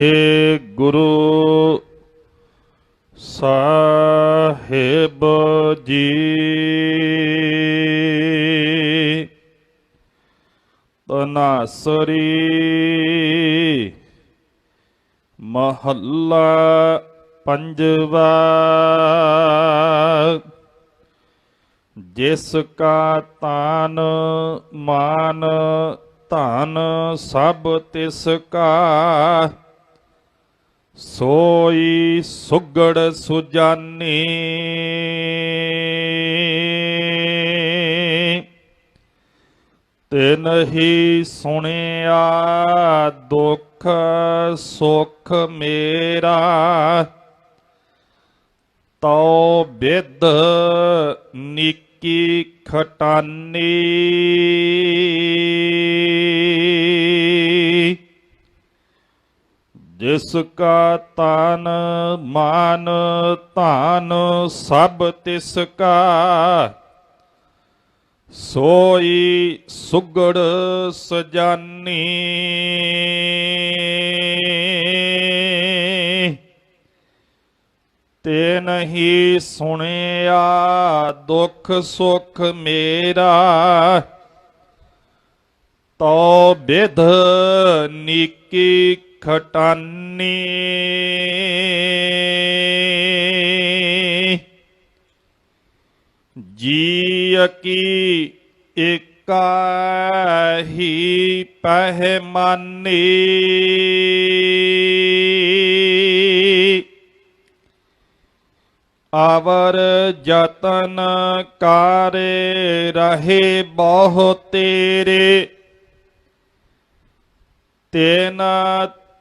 ਏ ਗੁਰੂ ਸਾਹਿਬ ਜੀ। ਤਨਾਸਰੀ ਮਹੱਲਾ ਪੰਜਵਾ, ਜਿਸ ਕਾ ਤਾਨ ਮਾਨ ਧਨ ਸਭ ਤਿਸ ਕਾ। ਸੋਈ ਸੁਗੜ ਸੁਜਾਨੀ। ਤਿਨ ਹੀ ਸੁਣਿਆ ਦੁੱਖ ਸੁਖ ਮੇਰਾ। ਤਉ ਬਿਦ ਨਿੱਕੀ ਖਟਾਨੀ। ਜਿਸ ਕਾ ਤਨ ਮਾਨ ਧਨ ਸਭ ਤਿਸ ਕਾ, ਸੋਈ ਸੁਗੜ ਸਜਾਨੀ। ਤੇ ਨਹੀਂ ਸੁਣਿਆ ਦੁੱਖ ਸੁਖ ਮੇਰਾ ਤੋ ਬਿਧ ਨੀਕੀ ਖਟਾਨੀ। ਜੀ ਕੀ ਏਕਾ ਹੀ ਪਹਿਮਾਨੀ। ਆਵਰ ਜਤਨ ਕਾਰੇ ਰਹੇ ਬਹੁ ਤੇਰੇ। ਤੇਨ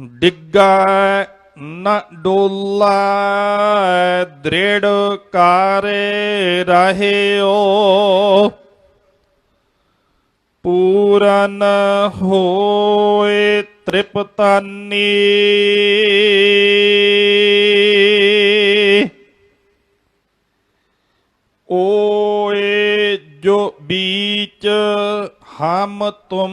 ਡਿੱਗਾ ਨ ਡੋਲਾ ਦ੍ਰਿੜ ਕਾਰੇ ਰਹਿਓ। ਪੂਰਨ ਹੋਏ ਤ੍ਰਿਪਤਾਨੀ। ਓਏ ਜੋ ਬੀਚ ਹਮ ਤੁਮ